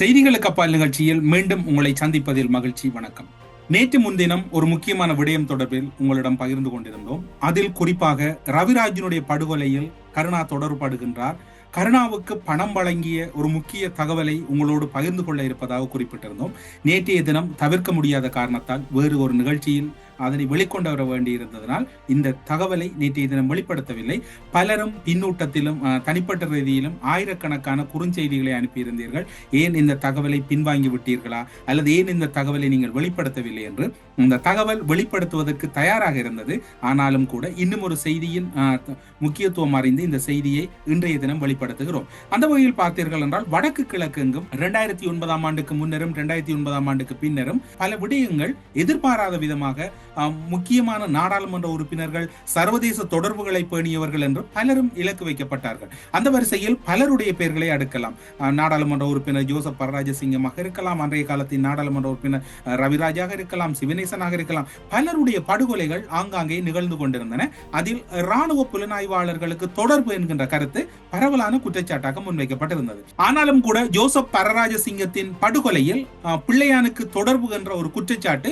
செய்திகளுக்கு அப்பால் நிகழ்ச்சியில் மீண்டும் உங்களை சந்திப்பதில் மகிழ்ச்சி வணக்கம். நேற்று முன்தினம் ஒரு முக்கியமான விடயம் தொடர்பில் உங்களிடம் பகிர்ந்து கொண்டிருந்தோம். அதில் குறிப்பாக ரவிராஜினுடைய படுகொலையில் கருணா தொடர்படுகின்றார் கருணாவுக்கு பணம் வழங்கிய ஒரு முக்கிய தகவலை உங்களோடு பகிர்ந்து கொள்ள இருப்பதாக குறிப்பிட்டிருந்தோம். நேற்றைய தினம் தவிர்க்க முடியாத காரணத்தால் வேறு ஒரு நிகழ்ச்சியில் அதனை வெளிக்கொண்டு வர வேண்டியிருந்ததனால் இந்த தகவலை நேற்றைய தினம் வெளிப்படுத்தவில்லை. பலரும் பின்னூட்டத்திலும் தனிப்பட்ட ரீதியிலும் ஆயிரக்கணக்கான குறுஞ்செய்திகளை அனுப்பியிருந்தீர்கள். ஏன் இந்த தகவலை பின்வாங்கி விட்டீர்களா? அல்லது ஏன் இந்த தகவலை நீங்கள் வெளிப்படுத்தவில்லை என்று? இந்த தகவல் வெளிப்படுத்துவதற்கு தயாராக இருந்தது. ஆனாலும் கூட இன்னும் ஒரு செய்தியின் முக்கியத்துவம் அறிந்து இந்த செய்தியை இன்றைய தினம் வெளிப்படுத்துகிறோம். அந்த வகையில் பார்த்தீர்கள் என்றால் வடக்கு கிழக்கெங்கும் இரண்டாயிரத்தி ஒன்பதாம் ஆண்டுக்கு முன்னரும் இரண்டாயிரத்தி ஒன்பதாம் ஆண்டுக்கு பின்னரும் பல விடயங்கள் எதிர்பாராத விதமாக முக்கியமான நாடாளுமன்ற உறுப்பினர்கள் சர்வதேச தொடர்புகளை பேணியவர்கள் என்று பலரும் இலக்கு வைக்கப்பட்டார்கள். அந்த வரிசையில் பலருடைய பெயர்களை அடுக்கலாம். நாடாளுமன்ற உறுப்பினர் ஜோசப் பரராஜசிங்கமாக இருக்கலாம் அன்றைய காலத்தின் நாடாளுமன்ற உறுப்பினர் ரவிராஜாக இருக்கலாம் சிவநேசனாக இருக்கலாம். பலருடைய படுகொலைகள் ஆங்காங்கே நிகழ்ந்து கொண்டிருந்தன. அதில் ராணுவ புலனாய்வாளர்களுக்கு தொடர்பு என்கின்ற கருத்து பரவலான குற்றச்சாட்டாக முன்வைக்கப்பட்டிருந்தது. ஆனாலும் கூட ஜோசப் பரராஜசிங்கத்தின் படுகொலையில் பிள்ளையானுக்கு தொடர்பு என்ற ஒரு குற்றச்சாட்டு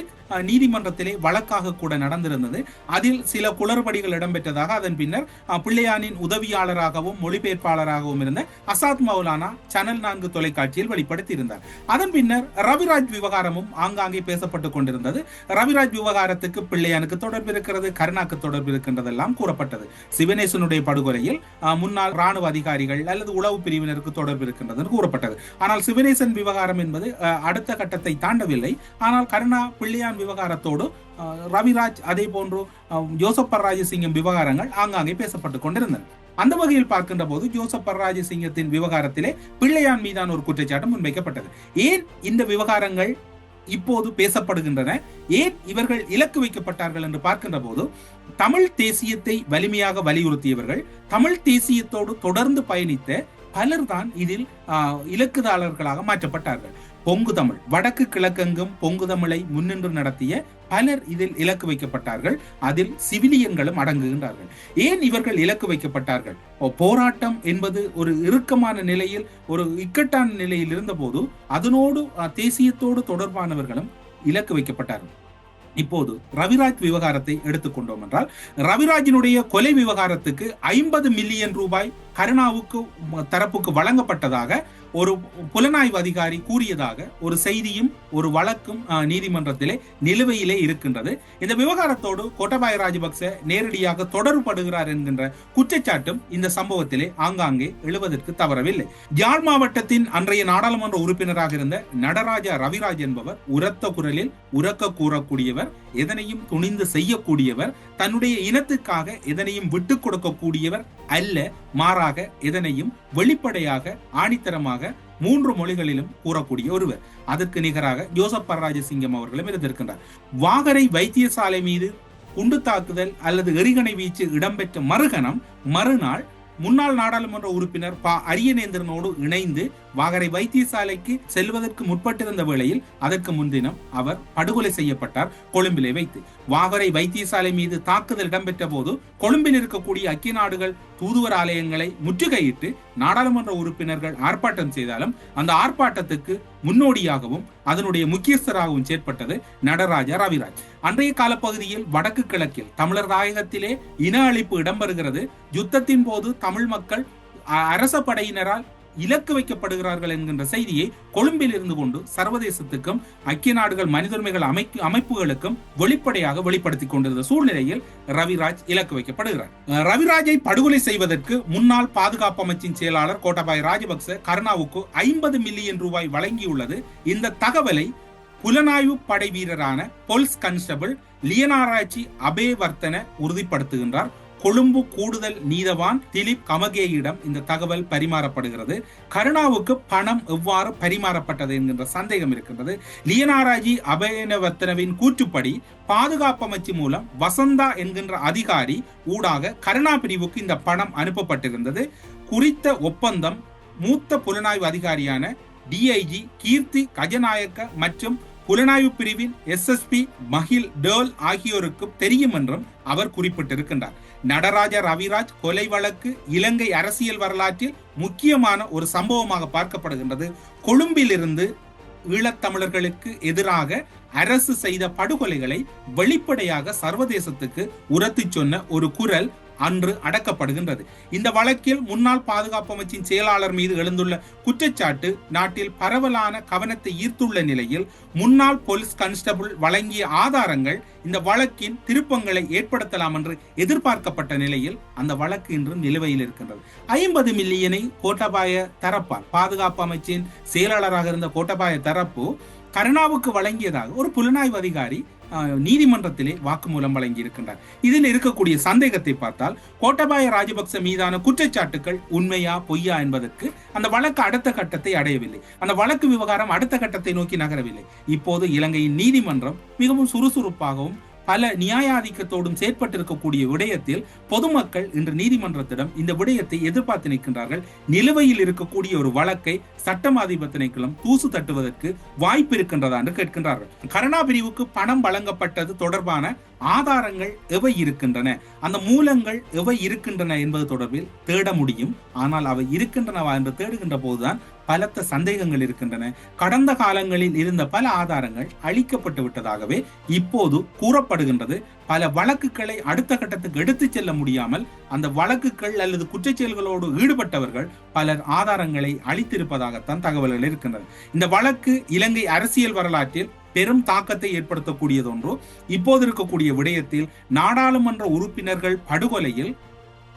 நீதிமன்றத்திலே வழக்கு வழக்காக கூட நடந்திருந்தது. அதில் சில குளறுபடிகள் இடம்பெற்றதாக அதன் பின்னர் பிள்ளையானின் உதவியாளராகவும் மொழிபெயர்ப்பாளராகவும் இருந்த அசாத் மௌலானா சேனல் நான்கு தொலைக்காட்சியில் வெளிப்படுத்தியிருந்தார். அதன் பின்னர் ரவிராஜ் விவகாரமும் ஆங்காங்கே பேசப்பட்டுக் கொண்டிருந்தது. ரவிராஜ் விவகாரத்துக்கு பிள்ளையானுக்கு தொடர்பு இருக்கிறது கருணாக்கு தொடர்பு இருக்கின்றதெல்லாம் கூறப்பட்டது. சிவனேசனுடைய படுகொலையில் முன்னாள் ராணுவ அதிகாரிகள் அல்லது உளவு பிரிவினருக்கு தொடர்பு இருக்கின்றது கூறப்பட்டது. ஆனால் சிவனேசன் விவகாரம் என்பது அடுத்த கட்டத்தை தாண்டவில்லை. ஆனால் கருணா பிள்ளையான் விவகாரத்தோடு ரவிராஜ் அதே போன்று ஜோசப் பர்ராஜசிங்கம் விவகாரங்கள் ஆங்காங்கே பேசப்பட்டு கொண்டிருந்தன. அந்த வகையில் பார்க்கின்ற போது ஜோசப் பர்ராஜசிங்கத்தின் விவகாரத்திலே பிள்ளையான் மீதான ஒரு குற்றச்சாட்டு முன்வைக்கப்பட்டது. ஏன் இந்த விவகாரங்கள் இப்போது பேசப்படுகின்றன? ஏன் இவர்கள் இலக்கு வைக்கப்பட்டார்கள் என்று பார்க்கின்ற போது தமிழ் தேசியத்தை வலிமையாக வலியுறுத்தியவர்கள் தமிழ் தேசியத்தோடு தொடர்ந்து பயணித்த பலர்தான் இதில் இலக்குதாளர்களாக மாற்றப்பட்டார்கள். பொங்கு தமிழ். வடக்கு கிழக்கெங்கும் பொங்கு தமிழை முன்னின்று நடத்திய பலர் இதில் இலக்கு வைக்கப்பட்டார்கள். அதில் சிவிலியன்களும் அடங்குகின்றார்கள். ஏன் இவர்கள் இலக்கு வைக்கப்பட்டார்கள்? போராட்டம் என்பது ஒரு இறுக்கமான நிலையில் ஒரு இக்கட்டான நிலையில் இருந்தபோது அதனோடு தேசியத்தோடு தொடர்பானவர்களும் இலக்கு வைக்கப்பட்டார்கள். இப்போது ரவிராஜ் விவகாரத்தை எடுத்துக்கொண்டோம் என்றால் ரவிராஜினுடைய கொலை விவகாரத்துக்கு ஐம்பது மில்லியன் ரூபாய் கருணாவுக்கு தரப்புக்கு வழங்கப்பட்டதாக ஒரு புலனாய்வு அதிகாரி கூறியதாக ஒரு செய்தியும் ஒரு வழக்கும் நீதிமன்றத்திலே நிலுவையிலே இருக்கின்றது. இந்த விவகாரத்தோடு கோட்டபாய ராஜபக்ச நேரடியாக தொடர்புபடுகிறார் என்கின்ற குற்றச்சாட்டும் இந்த சம்பவத்திலே ஆங்காங்கே எழுவதற்கு தவறவில்லை. யாழ் மாவட்டத்தின் அன்றைய நாடாளுமன்ற உறுப்பினராக இருந்த நடராஜா ரவிராஜ் என்பவர் உரத்த குரலில் உறக்க கூறக்கூடியவர் எதனையும் துணிந்து செய்யக்கூடியவர் தன்னுடைய இனத்துக்காக எதனையும் விட்டுக் கொடுக்கக்கூடியவர் அல்ல மாறாக இதனையும் வெளிப்படையாக ஆணித்தரமாக மூன்று மொழிகளிலும் கூறக்கூடிய ஒருவர். அதற்கு நிகராக ஜோசப் பரராஜசிங்கம் அவர்களும் இருந்திருக்கின்றார். வாகரை வைத்தியசாலை மீது குண்டு தாக்குதல் அல்லது எரிகணை வீச்சு இடம்பெற்ற மறுகணம் மறுநாள் முன்னாள் நாடாளுமன்ற உறுப்பினர் ப அரியநேந்திரனோடு இணைந்து வாகரை வைத்தியசாலைக்கு செல்வதற்கு முற்பட்டிருந்த வேளையில் அதற்கு முன்தினம் அவர் படுகொலை செய்யப்பட்டார் கொழும்பிலே வைத்து. வாகரை வைத்தியசாலை மீது தாக்குதல் இடம்பெற்ற போது கொழும்பில் இருக்கக்கூடிய ஐக்கிய நாடுகள் தூதுவர் ஆலயங்களை முற்றுகையிட்டு நாடாளுமன்ற உறுப்பினர்கள் ஆர்ப்பாட்டம் செய்தாலும் அந்த ஆர்ப்பாட்டத்துக்கு முன்னோடியாகவும் அதனுடைய முக்கியஸ்தராகவும் செயற்பட்டது நடராஜா ரவிராஜ். அன்றைய காலப்பகுதியில் வடக்கு கிழக்கில் தமிழர் தாயகத்திலே இன அழிப்பு இடம்பெறுகிறது. யுத்தத்தின் போது தமிழ் மக்கள் அரச படையினரால் இலக்கு வைக்கப்படுகிறார்கள் என்கின்ற செய்தியை கொழும்பில் இருந்து கொண்டு சர்வதேசத்துக்கும் ஐக்கிய நாடுகள் மனித அமைப்பு அமைப்புகளுக்கும் வெளிப்படையாக வெளிப்படுத்தி கொண்டிருந்த சூழ்நிலையில் ரவிராஜ் இலக்கு வைக்கப்படுகிறார். ரவிராஜை படுகொலை செய்வதற்கு முன்னாள் பாதுகாப்பு அமைச்சின் செயலாளர் கோட்டாபாய் ராஜபக்ச கருணாவுக்கு ஐம்பது மில்லியன் ரூபாய் வழங்கியுள்ளது. இந்த தகவலை புலனாய்வு படை வீரரான பொல்ஸ் கான்ஸ்டபிள் லியனாராய்ச்சி அபேவர்த்தன உறுதிப்படுத்துகின்றார். கொழும்பு கூடுதல் நீதவான் திலீப் கமகேயிடம் இந்த தகவல் பரிமாறப்படுகிறது. கருணாவுக்கு பணம் எவ்வாறு பரிமாறப்பட்டது என்கின்ற சந்தேகம் இருக்கின்றது. லியனாராஜி அபயனவர்த்தனவின் கூற்றுப்படி பாதுகாப்பு அமைச்சு மூலம் வசந்தா என்கின்ற அதிகாரி ஊடாக கருணா பிரிவுக்கு இந்த பணம் அனுப்பப்பட்டிருந்தது. குறித்த ஒப்பந்தம் மூத்த புலனாய்வு அதிகாரியான டிஐஜி கீர்த்தி கஜநாயக்க மற்றும் புலனாய்வு பிரிவின் எஸ்எஸ்பி மஹில் டேல் ஆகியோருக்கு தெரியும் என்றும் அவர் குறிப்பிட்டிருக்கின்றார். நடராஜ ரவிராஜ் கொலை வழக்கு இலங்கை அரசியல் வரலாற்றில் முக்கியமான ஒரு சம்பவமாக பார்க்கப்படுகின்றது. கொழும்பிலிருந்து ஈழத்தமிழர்களுக்கு எதிராக அரசு செய்த படுகொலைகளை வெளிப்படையாக சர்வதேசத்துக்கு உரத்தி சொன்ன ஒரு குரல் அன்று அடக்கப்படுகின்றது. இந்த வழக்கில் முன்னாள் பாதுகாப்பு அமைச்சின் செயலாளர் மீது எழுந்துள்ள குற்றச்சாட்டு நாட்டில் பரவலான கவனத்தை ஈர்த்துள்ள நிலையில் முன்னாள் போலீஸ் கான்ஸ்டபிள் வழங்கிய ஆதாரங்கள் இந்த வழக்கின் திருப்பங்களை ஏற்படுத்தலாம் என்று எதிர்பார்க்கப்பட்ட நிலையில் அந்த வழக்கு இன்று நிலுவையில் இருக்கின்றது. ஐம்பது மில்லியனை கோட்டபாய தரப்பார் பாதுகாப்பு அமைச்சின் செயலாளராக இருந்த கோட்டபாய தரப்பு கருணாவுக்கு வழங்கியதாக ஒரு புலனாய்வு அதிகாரி நீதிமன்றத்திலே வாக்குமூலம் வழங்கி இருக்கின்றார் இதில் இருக்கக்கூடிய சந்தேகத்தை பார்த்தால் கோட்டபாய ராஜபக்ச மீதான குற்றச்சாட்டுகள் உண்மையா பொய்யா என்பதற்கு அந்த வழக்கு அடுத்த கட்டத்தை அடையவில்லை. அந்த வழக்கு விவகாரம் அடுத்த கட்டத்தை நோக்கி நகரவில்லை. இப்போது இலங்கையின் நீதிமன்றம் மிகவும் சுறுசுறுப்பாகவும் பல நியாயாதிக்கத்தோடும் செயற்பட்டிருக்கக்கூடிய விடயத்தில் பொதுமக்கள் இன்று நீதிமன்றத்திடம் இந்த விடயத்தை எதிர்பார்த்து நிற்கின்றார்கள். நிலுவையில் இருக்கக்கூடிய ஒரு வழக்கை சட்டம் திணைக்களம் தூசு தட்டுவதற்கு வாய்ப்பு இருக்கின்றதா என்று கேட்கின்றார்கள். கருணா பிரிவுக்கு பணம் வழங்கப்பட்டது தொடர்பான ஆதாரங்கள் எவை இருக்கின்றன? அந்த மூலங்கள் எவை இருக்கின்றன என்பது தொடர்பில் தேட முடியும். ஆனால் அவை இருக்கின்றனவா என்று தேடுகின்ற போதுதான் பலத்த சந்தேகங்கள் இருக்கின்றன. கடந்த காலங்களில் இருந்த பல ஆதாரங்கள் அழிக்கப்பட்டு விட்டதாகவே இப்போது கூறப்படுகின்றது. பல வழக்குகளை அடுத்த கட்டத்துக்கு எடுத்துச் செல்ல முடியாமல் அந்த வழக்குகள் அல்லது குற்றச்செயல்களோடு ஈடுபட்டவர்கள் பலர் ஆதாரங்களை அளித்திருப்பதாகத்தான் தகவல்கள் இருக்கின்றன. இந்த வழக்கு இலங்கை அரசியல் வரலாற்றில் பெரும் தாக்கத்தை ஏற்படுத்தக்கூடியதொன்று. இப்போது இருக்கக்கூடிய விடயத்தில் நாடாளுமன்ற உறுப்பினர்கள் படுகொலையில்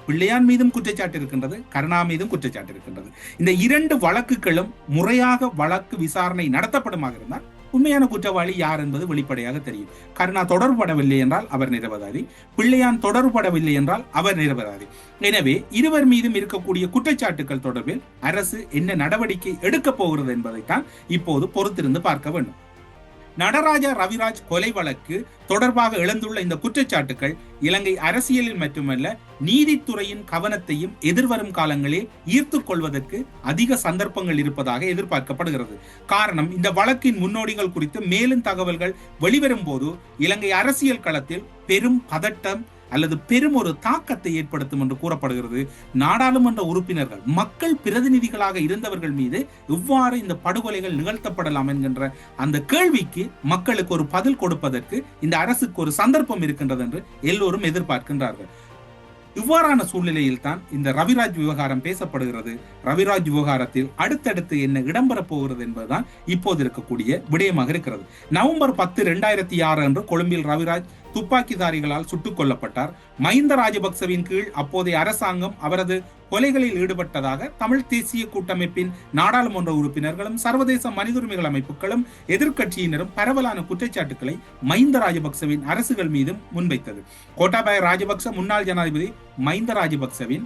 பிள்ளையான் மீதும் குற்றச்சாட்டு இருக்கின்றது கருணா மீதும் குற்றச்சாட்டு இருக்கின்றது. இந்த இரண்டு வழக்குகளும் முறையாக வழக்கு விசாரணை நடத்தப்படுமாக இருந்தால் உண்மையான குற்றவாளி யார் என்பது வெளிப்படையாக தெரியும். கருணா தொடர்படவில்லை என்றால் அவர் நிரபராதி. பிள்ளையான் தொடர்படவில்லை என்றால் அவர் நிரபராதி. எனவே இருவர் மீதும் இருக்கக்கூடிய குற்றச்சாட்டுகள் தொடர்பில் அரசு என்ன நடவடிக்கை எடுக்கப் போகிறது என்பதைத்தான் இப்போது பொறுத்திருந்து பார்க்க வேண்டும். நடராஜா ரவிராஜ் கொலை வழக்கு தொடர்பாக எழுந்துள்ள இந்த குற்றச்சாட்டுகள் இலங்கை அரசியலில் மட்டுமல்ல நீதித்துறையின் கவனத்தையும் எதிர்வரும் காலங்களில் ஈர்த்து கொள்வதற்கு அதிக சந்தர்ப்பங்கள் இருப்பதாக எதிர்பார்க்கப்படுகிறது. காரணம் இந்த வழக்கின் முன்னோடிகள் குறித்து மேலும் தகவல்கள் வெளிவரும் போது இலங்கை அரசியல் களத்தில் பெரும் பதட்டம் அல்லது பெரும் ஒரு தாக்கத்தை ஏற்படுத்தும் என்று கூறப்படுகிறது. நாடாளுமன்ற உறுப்பினர்கள் மக்கள் பிரதிநிதிகளாக இருந்தவர்கள் மீது இவ்வாறு இந்த படுகொலைகள் நிகழ்த்தப்படலாம் என்கின்ற அந்த கேள்விக்கு மக்களுக்கு ஒரு பதில் கொடுப்பதற்கு இந்த அரசுக்கு ஒரு சந்தர்ப்பம் இருக்கின்றது என்று எல்லோரும் எதிர்பார்க்கின்றார்கள். இவ்வாறான சூழ்நிலையில் தான் இந்த ரவிராஜ் விவகாரம் பேசப்படுகிறது. ரவிராஜ் விவகாரத்தில் அடுத்தடுத்து என்ன இடம்பெறப் போகிறது என்பதுதான் இப்போது இருக்கக்கூடிய விடயமாக இருக்கிறது. நவம்பர் பத்து இரண்டாயிரத்தி ஆறு அன்று கொழும்பில் ரவிராஜ் துப்பாக்கிதாரிகளால் சுட்டுக் கொல்லப்பட்டார். மஹிந்த ராஜபக்சவின் கீழ் அப்போதைய அரசாங்கம் அவரது கொலைகளில் ஈடுபட்டதாக தமிழ் தேசிய கூட்டமைப்பின் நாடாளுமன்ற உறுப்பினர்களும் சர்வதேச மனித உரிமைகள் அமைப்புகளும் எதிர்கட்சியினரும் பரவலான குற்றச்சாட்டுகளை மஹிந்த ராஜபக்சவின் அரசுகள் மீதும் முன்வைத்தது. கோட்டாபாய ராஜபக்ச முன்னாள் ஜனாதிபதி மஹிந்த ராஜபக்சவின்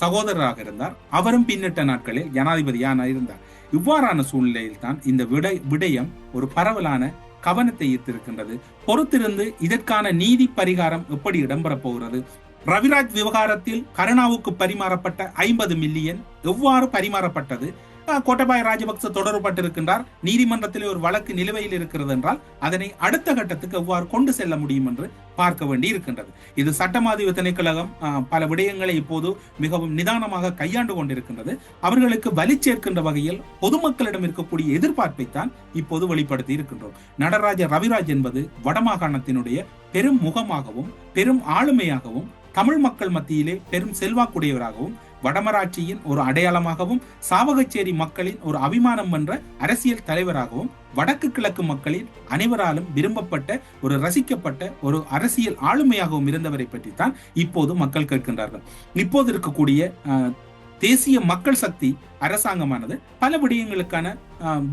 சகோதரராக இருந்தார். அவரும் பின்னிட்ட நாட்களில் ஜனாதிபதியான இருந்தார் இவ்வாறான சூழ்நிலையில் தான் இந்த விடை விடயம் ஒரு பரவலான கவனத்தை ஈர்த்திருக்கின்றது. பொறுத்திருந்து இதற்கான நீதி பரிகாரம் எப்படி இடம்பெறப் போகிறது? ரவிராஜ் விவகாரத்தில் கருணாவுக்கு பரிமாறப்பட்ட ஐம்பது மில்லியன் எவ்வாறு பரிமாறப்பட்டது? கோட்டபாய ராஜபக்ச தொடர்பட்டிருக்கின்றார். நீதிமன்றத்திலே ஒரு வழக்கு நிலுவையில் இருக்கிறது என்றால் அதனை அடுத்த கட்டத்துக்கு எவ்வாறு கொண்டு செல்ல முடியும் என்று பார்க்க வேண்டி இருக்கின்றது இது சட்டமாதிப திணைக்கழகம் பல விடயங்களை இப்போது மிகவும் நிதானமாக கையாண்டு கொண்டிருக்கின்றது. அவர்களுக்கு வலி சேர்க்கின்ற வகையில் பொதுமக்களிடம் இருக்கக்கூடிய எதிர்பார்ப்பைத்தான் இப்போது வெளிப்படுத்தி இருக்கின்றோம். நடராஜ ரவிராஜ் என்பது வடமாகாணத்தினுடைய பெரும் முகமாகவும் பெரும் ஆளுமையாகவும் தமிழ் மக்கள் மத்தியிலே பெரும் செல்வாக்குடையவராகவும் வடமராட்சியின் ஒரு அடையாளமாகவும் சாவகச்சேரி மக்களின் ஒரு அபிமானம் என்ற அரசியல் தலைவராகவும் வடக்கு கிழக்கு மக்களின் அனைவராலும் விரும்பப்பட்ட ஒரு ரசிக்கப்பட்ட ஒரு அரசியல் ஆளுமையாகவும் இருந்தவரை பற்றி தான் இப்போது மக்கள் கேட்கின்றார்கள். இப்போது இருக்கக்கூடிய தேசிய மக்கள் சக்தி அரசாங்கமானது பல விடயங்களுக்கான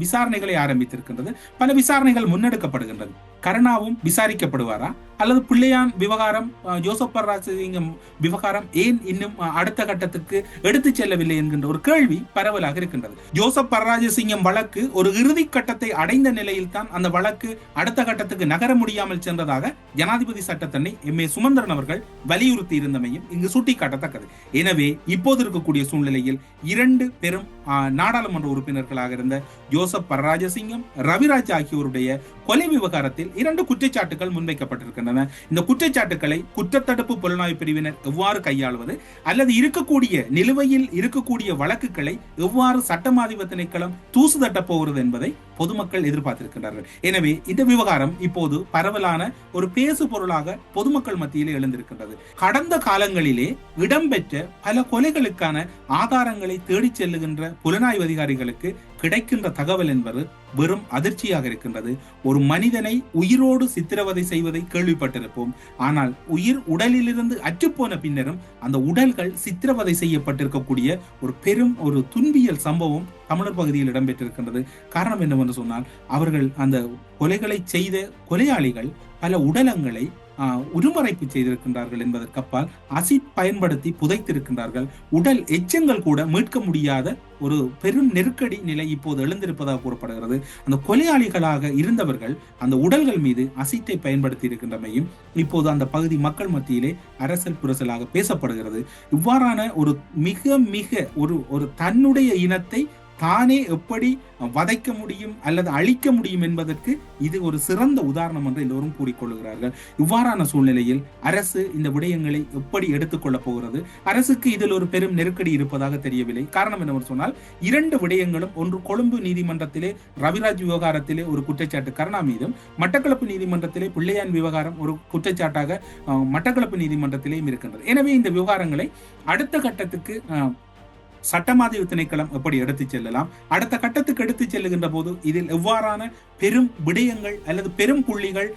விசாரணைகளை ஆரம்பித்திருக்கின்றது. பல விசாரணைகள் முன்னெடுக்கப்படுகின்றது. கருணாவும் விசாரிக்கப்படுவாரா? அல்லது பிள்ளையான் விவகாரம் ஜோசப் ராஜசிங்கம் விவகாரம் ஏன் இன்னும் அடுத்த கட்டத்துக்கு எடுத்து செல்லவில்லை என்கின்ற ஒரு கேள்வி பரவலாக இருக்கின்றது. ஜோசப் பரராஜசிங்கம் வழக்கு ஒரு இறுதி கட்டத்தை அடைந்த நிலையில் தான் அந்த வழக்கு அடுத்த கட்டத்துக்கு நகர முடியாமல் சென்றதாக ஜனாதிபதி சட்டத்தன்னை எம். ஏ. சுமந்திரன் அவர்கள் வலியுறுத்தி இருந்தமையும் இங்கு சுட்டிக்காட்டத்தக்கது. எனவே இப்போது இருக்கக்கூடிய சூழ்நிலையில் இரண்டு பெரும் நாடாளுமன்ற உறுப்பினர்களாக இருந்த ஜோசப் பரராஜசிங்கம் ரவிராஜ் ஆகியோருடைய கொலை விவகாரத்தில் இரண்டு குற்றச்சாட்டுகள் முன்வைக்கப்பட்டிருக்கின்றன. இருக்கின்றன. இந்த குற்றச்சாட்டுக்களை குற்றத்தடுப்பு புலனாய்வு பிரிவினர் எவ்வாறு கையாளுவது? அல்லது இருக்கக்கூடிய நிலுவையில் இருக்கக்கூடிய வழக்குகளை எவ்வாறு சட்டமாதிப திணைக்களம் தூசு தட்டப் போகிறது என்பதை பொதுமக்கள் எதிர்பார்த்திருக்கின்றார்கள். எனவே இந்த விவகாரம் இப்போது பரவலான ஒரு பேசு பொருளாக பொதுமக்கள் மத்தியிலே எழுந்திருக்கின்றது. கடந்த காலங்களிலே இடம்பெற்ற பல கொலைகளுக்கான ஆதாரங்களை தேடிச் செல்லுகின்ற புலனாய்வு அதிகாரிகளுக்கு கிடைக்கின்ற தகவல் என்பது வெறும் அதிர்ச்சியாக இருக்கின்றது. ஒரு மனிதனை உயிரோடு சித்திரவதை செய்வதை கேள்விப்பட்டிருப்போம். ஆனால் உயிர் உடலிலிருந்து அற்றுப்போன பின்னரும் அந்த உடல்கள் சித்திரவதை செய்யப்பட்டிருக்கக்கூடிய ஒரு பெரும் ஒரு துன்பியல் சம்பவம் தமிழர் பகுதியில் இடம்பெற்றிருக்கின்றது. காரணம் என்னவென்று சொன்னால் அவர்கள் அந்த கொலைகளை செய்த கொலையாளிகள் பல உடலங்களை உருமறைப்பு செய்திருக்கின்றார்கள் என்பதற்கு அப்பால் அசிட் பயன்படுத்தி புதைத்திருக்கின்றார்கள். உடல் எச்சங்கள் கூட மீட்க முடியாத ஒரு பெரும் நெருக்கடி நிலை இப்போது எழுந்திருப்பதாக கூறப்படுகிறது. அந்த கொலையாளிகளாக இருந்தவர்கள் அந்த உடல்கள் மீது அசிட்டை பயன்படுத்தி இருக்கின்றமையும் இப்போது அந்த பகுதி மக்கள் மத்தியிலே அரசல் புரசலாக பேசப்படுகிறது. இவ்வாறான ஒரு மிக மிக ஒரு ஒரு தன்னுடைய இனத்தை தானே எப்படி வதைக்க முடியும் அல்லது அழிக்க முடியும் என்பதற்கு இது ஒரு சிறந்த உதாரணம் என்று எல்லோரும் கூறிக்கொள்கிறார்கள் இவ்வாறான சூழ்நிலையில் அரசு இந்த விடயங்களை எப்படி எடுத்துக்கொள்ளப் போகிறது? அரசுக்கு இதில் ஒரு பெரும் நெருக்கடி இருப்பதாக தெரியவில்லை. காரணம் என்னவென்று சொன்னால் இரண்டு விடயங்களும் ஒன்று கொழும்பு நீதிமன்றத்திலே ரவிராஜ் விவகாரத்திலே ஒரு குற்றச்சாட்டு கருணா மீதும் மட்டக்களப்பு நீதிமன்றத்திலே பிள்ளையான் விவகாரம் ஒரு குற்றச்சாட்டாக மட்டக்களப்பு நீதிமன்றத்திலேயும் இருக்கின்றது. எனவே இந்த விவகாரங்களை அடுத்த கட்டத்துக்கு சட்டமாதிவு திணைக்களம் எப்படி எடுத்துச் செல்லலாம்? அடுத்த கட்டத்துக்கு எடுத்துச் செல்லுகின்ற போது இதில் எவ்வாறான பெரும் விடயங்கள் அல்லது பெரும் புள்ளிகள்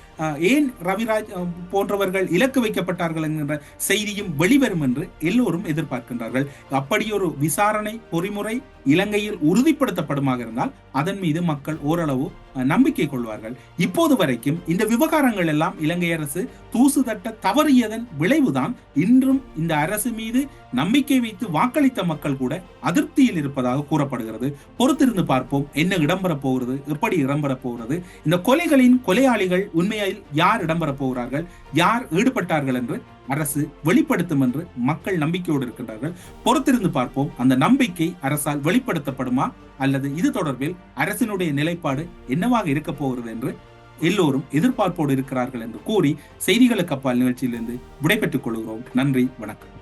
ஏன் ரவிராஜ் போன்றவர்கள் இலக்கு வைக்கப்பட்டார்கள் என்கின்ற செய்தியும் வெளிவரும் என்று எல்லோரும் எதிர்பார்க்கின்றார்கள். அப்படி ஒரு விசாரணை பொறிமுறை இலங்கையில் உறுதிப்படுத்தப்படுமாக இருந்தால் அதன் மீது மக்கள் ஓரளவு நம்பிக்கை கொள்வார்கள். இப்போது வரைக்கும் இந்த விவகாரங்கள் எல்லாம் இலங்கை அரசு தூசு தட்ட தவறியதன் விளைவுதான் இன்றும் இந்த அரசு மீது நம்பிக்கை வைத்து வாக்களித்த மக்கள் கூட அதிருப்தியில் இருப்பதாக கூறப்படுகிறது. பொறுத்திருந்து பார்ப்போம் என்ன இடம்பெறப் போகிறது எப்படி இடம்பெறப் போகிறது போகிறது. இந்த கொலைகளின் கொலையாளிகள் உண்மையில் யார் இடம்பெற போகிறார்கள்? யார் ஈடுபட்டார்கள் என்று அரசு வெளிப்படுத்தும் என்று மக்கள் நம்பிக்கையோடு இருக்கின்றார்கள். பொறுத்திருந்து பார்ப்போம். அந்த நம்பிக்கை அரசால் வெளிப்படுத்தப்படுமா? அல்லது இது தொடர்பில் அரசினுடைய நிலைப்பாடு என்னவாக இருக்க போகிறது என்று எல்லோரும் எதிர்பார்ப்போடு இருக்கிறார்கள் என்று கூறி செய்திகளுக்கு அப்பால் நிகழ்ச்சியிலிருந்து விடைபெற்றுக் கொள்கிறோம். நன்றி. வணக்கம்.